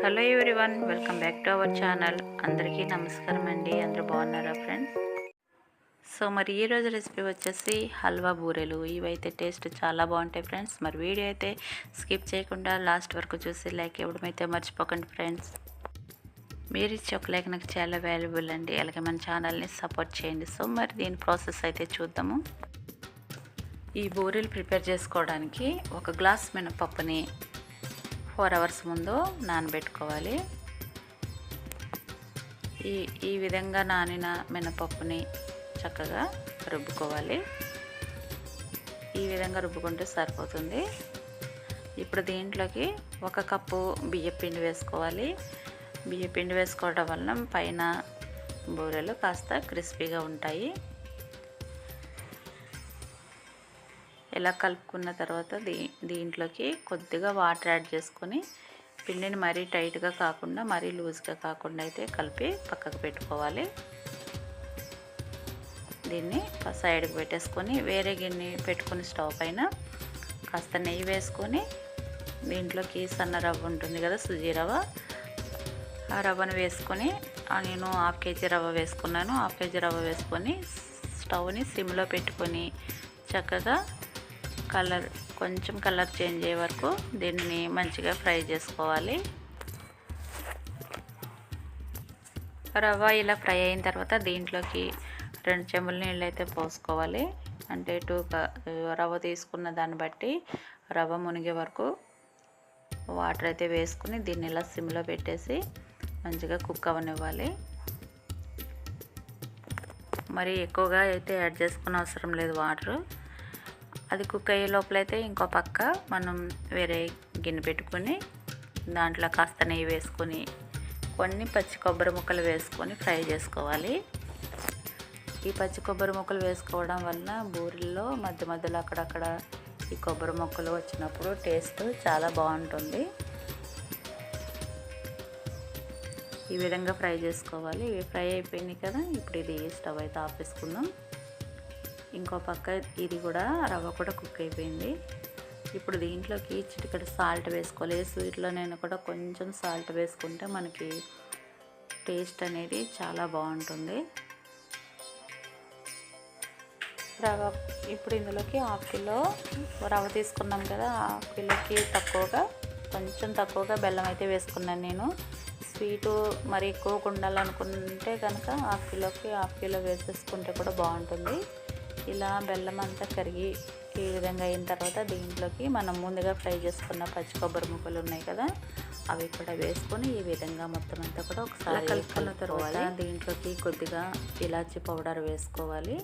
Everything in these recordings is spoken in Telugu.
Hello everyone welcome back to our channel. అందరికీ నమస్కారం అండి. అందరూ బాగున్నారా ఫ్రెండ్స్? సో మరి ఈ రోజు రెసిపీ వచ్చేసి హల్వా బూరెలు. ఇవైతే టేస్ట్ చాలా బాగుంటాయి ఫ్రెండ్స్. మరి వీడియో అయితే స్కిప్ చేయకుండా లాస్ట్ వరకు చూసి లైక్ ఇవ్వడమైతే మర్చిపోకండి ఫ్రెండ్స్. మీరు ఇచ్చే ఒక లైక్ నాకు చాలా వాల్యుబుల్ అండి. అలాగే మన ఛానల్ని సపోర్ట్ చేయండి. సో మరి దీని ప్రాసెస్ అయితే చూద్దాము. ఈ బూరెలు ప్రిపేర్ చేసుకోవడానికి ఒక గ్లాస్ మినపప్పుని ఫోర్ అవర్స్ ముందు నానబెట్టుకోవాలి. ఈ ఈ విధంగా నానిన మినపప్పుని చక్కగా రుబ్బుకోవాలి. ఈ విధంగా రుబ్బుకుంటే సరిపోతుంది. ఇప్పుడు దీంట్లోకి ఒక కప్పు బియ్యపిండి వేసుకోవాలి. బియ్యపిండి వేసుకోవడం వలన పైన బూరెలు కాస్త క్రిస్పీగా ఉంటాయి. ఇలా కలుపుకున్న తర్వాత దీ దీంట్లోకి కొద్దిగా వాటర్ యాడ్ చేసుకొని పిండిని మరీ టైట్గా కాకుండా మరీ లూజ్గా కాకుండా అయితే కలిపి పక్కకు పెట్టుకోవాలి. దీన్ని సైడ్కి పెట్టేసుకొని వేరే గిన్నె పెట్టుకొని స్టవ్ పైన కాస్త నెయ్యి వేసుకొని దీంట్లోకి సన్న రవ్వ ఉంటుంది కదా సుజీ రవ్వ. ఆ రవ్వను వేసుకొని నేను హాఫ్ కేజీ రవ్వ వేసుకున్నాను. హాఫ్ కేజీ రవ్వ వేసుకొని స్టవ్ని సిమ్లో పెట్టుకొని చక్కగా కలర్ కొంచెం కలర్ చేంజ్ అయ్యే వరకు దీన్ని మంచిగా ఫ్రై చేసుకోవాలి. రవ్వ ఇలా ఫ్రై అయిన తర్వాత దీంట్లోకి రెండు చెంబుల నీళ్ళు అయితే పోసుకోవాలి. అంటే టూ రవ్వ తీసుకున్న దాన్ని బట్టి రవ్వ మునిగే వరకు వాటర్ అయితే వేసుకుని దీన్ని ఇలా సిమ్లో పెట్టేసి మంచిగా కుక్ అవనివ్వాలి. మరి ఎక్కువగా అయితే యాడ్ చేసుకున్న అవసరం లేదు వాటర్. అది కుక్ అయ్యే లోపలైతే ఇంకో పక్క మనం వేరే గిన్నె పెట్టుకొని దాంట్లో కాస్త నెయ్యి వేసుకొని కొన్ని పచ్చి కొబ్బరి ముక్కలు వేసుకొని ఫ్రై చేసుకోవాలి. ఈ పచ్చి కొబ్బరి ముక్కలు వేసుకోవడం వలన బూరిల్లో మధ్య మధ్యలో అక్కడక్కడ ఈ కొబ్బరి ముక్కలు వచ్చినప్పుడు టేస్ట్ చాలా బాగుంటుంది. ఈ విధంగా ఫ్రై చేసుకోవాలి. ఇవి ఫ్రై అయిపోయినాయి కదా ఇప్పుడు ఇది స్టవ్ అయితే ఆపేసుకుందాం. ఇంకో పక్క ఇది కూడా రవ్వ కూడా కుక్ అయిపోయింది. ఇప్పుడు దీంట్లోకి చిటికడ సాల్ట్ వేసుకోవాలి. స్వీట్లో నేను కూడా కొంచెం సాల్ట్ వేసుకుంటే మనకి టేస్ట్ అనేది చాలా బాగుంటుంది. రవ్వ ఇప్పుడు ఇందులోకి హాఫ్ కిలో రవ్వ తీసుకున్నాం కదా హాఫ్ కిలోకి తక్కువగా కొంచెం తక్కువగా బెల్లం అయితే వేసుకున్నాను నేను. స్వీటు మరి ఎక్కువగా ఉండాలనుకుంటే కనుక హాఫ్ కిలోకి హాఫ్ కిలో వేసేసుకుంటే కూడా బాగుంటుంది. ఇలా బెల్లం అంతా కరిగి ఈ విధంగా అయిన తర్వాత దీంట్లోకి మనం ముందుగా ఫ్రై చేసుకున్న పచ్చి కొబ్బరి ముక్కలు ఉన్నాయి కదా అవి కూడా వేసుకొని ఈ విధంగా మొత్తం అంతా కూడా ఒకసారి కలుపుకున్న తర్వాత దీంట్లోకి కొద్దిగా ఇలాచి పౌడర్ వేసుకోవాలి.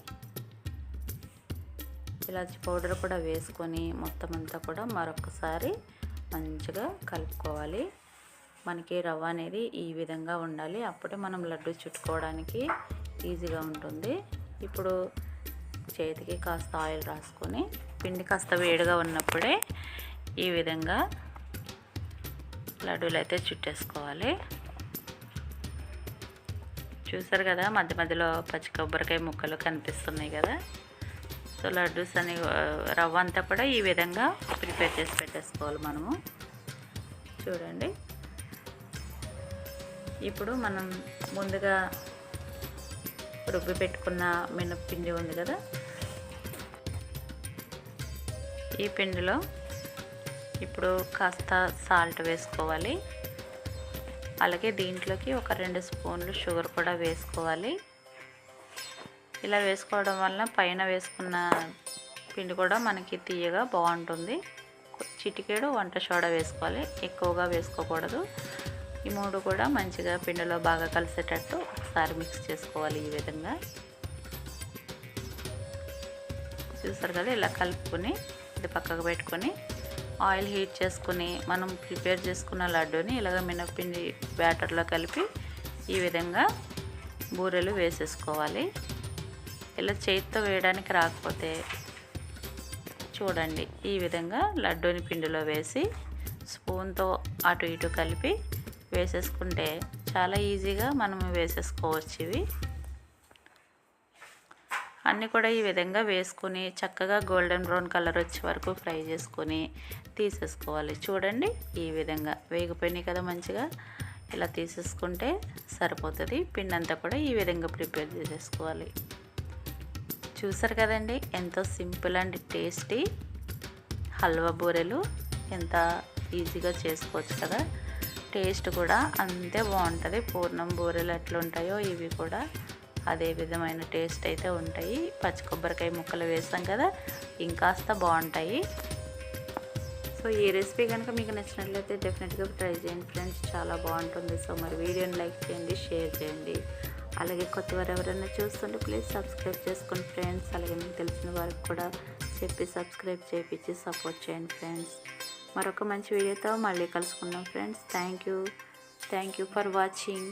ఇలాచి పౌడర్ కూడా వేసుకొని మొత్తం అంతా కూడా మరొకసారి మంచిగా కలుపుకోవాలి. మనకి రవ్వ అనేది ఈ విధంగా ఉండాలి. అప్పుడే మనం లడ్డు చుట్టుకోవడానికి ఈజీగా ఉంటుంది. ఇప్పుడు చేతికి కాస్త ఆయిల్ రాసుకొని పిండి కాస్త వేడిగా ఉన్నప్పుడే ఈ విధంగా లడ్డూలు అయితే చుట్టేసుకోవాలి. చూసారు కదా మధ్య మధ్యలో పచ్చి కొబ్బరికాయ ముక్కలు కనిపిస్తున్నాయి కదా. సో లడ్డూస్ అని రవ్వ అంతా కూడా ఈ విధంగా ప్రిపేర్ చేసి పెట్టేసుకోవాలి మనము. చూడండి. ఇప్పుడు మనం ముందుగా రుబ్బి పెట్టుకున్న మినప్పిండి ఉంది కదా ఈ పిండిలో ఇప్పుడు కాస్త సాల్ట్ వేసుకోవాలి. అలాగే దీంట్లోకి ఒక రెండు స్పూన్లు షుగర్ కూడా వేసుకోవాలి. ఇలా వేసుకోవడం వలన పైన వేసుకున్న పిండి కూడా మనకి తీయగా బాగుంటుంది. చిటికేడు వంట సోడా వేసుకోవాలి. ఎక్కువగా వేసుకోకూడదు. ఈ మూడు కూడా మంచిగా పిండిలో బాగా కలిసేటట్టు ఒకసారి మిక్స్ చేసుకోవాలి ఈ విధంగా. చూసారు కదా ఇలా కలుపుకొని ఇది పక్కకు పెట్టుకొని ఆయిల్ హీట్ చేసుకుని మనం ప్రిపేర్ చేసుకున్న లడ్డూని ఇలాగ మినపిండి బ్యాటర్లో కలిపి ఈ విధంగా బూరెలు వేసేసుకోవాలి. ఇలా చేతితో వేయడానికి రాకపోతే చూడండి ఈ విధంగా లడ్డూని పిండిలో వేసి స్పూన్తో అటు ఇటు కలిపి వేసేసుకుంటే చాలా ఈజీగా మనం వేసేసుకోవచ్చు ఇవి. అన్నీ కూడా ఈ విధంగా వేసుకుని చక్కగా గోల్డెన్ బ్రౌన్ కలర్ వచ్చే వరకు ఫ్రై చేసుకొని తీసేసుకోవాలి. చూడండి ఈ విధంగా వేగిపోయినాయి కదా మంచిగా. ఇలా తీసేసుకుంటే సరిపోతుంది. పిండి అంతా కూడా ఈ విధంగా ప్రిపేర్ చేసేసుకోవాలి. చూసారు కదండి ఎంతో సింపుల్ అండ్ టేస్టీ హల్వా బూరెలు. ఎంత ఈజీగా చేసుకోవచ్చు కదా. టేస్ట్ కూడా అంతే బాగుంటుంది. పూర్ణం బూరెలు ఎట్లుంటాయో ఇవి కూడా. అదే విధమైన టేస్ట్ అయితే ఉంటాయి. పచ్చి కొబ్బరికాయ ముక్కలు వేస్తాం కదా ఇంకాస్త బాగుంటాయి. సో ఈ రెసిపీ కనుక మీకు నచ్చినట్లయితే డెఫినెట్గా ట్రై చేయండి ఫ్రెండ్స్. చాలా బాగుంటుంది. సో మరి వీడియోని లైక్ చేయండి షేర్ చేయండి. అలాగే కొత్త వారు ఎవరైనా చూస్తుంటే ప్లీజ్ సబ్స్క్రైబ్ చేసుకోండి ఫ్రెండ్స్. అలాగే మీకు తెలిసిన వారికి కూడా చెప్పి సబ్స్క్రైబ్ చేయించి సపోర్ట్ చేయండి ఫ్రెండ్స్. మరొక మంచి వీడియోతో మళ్ళీ కలుసుకుందాం friends. Thank you. Thank you for watching.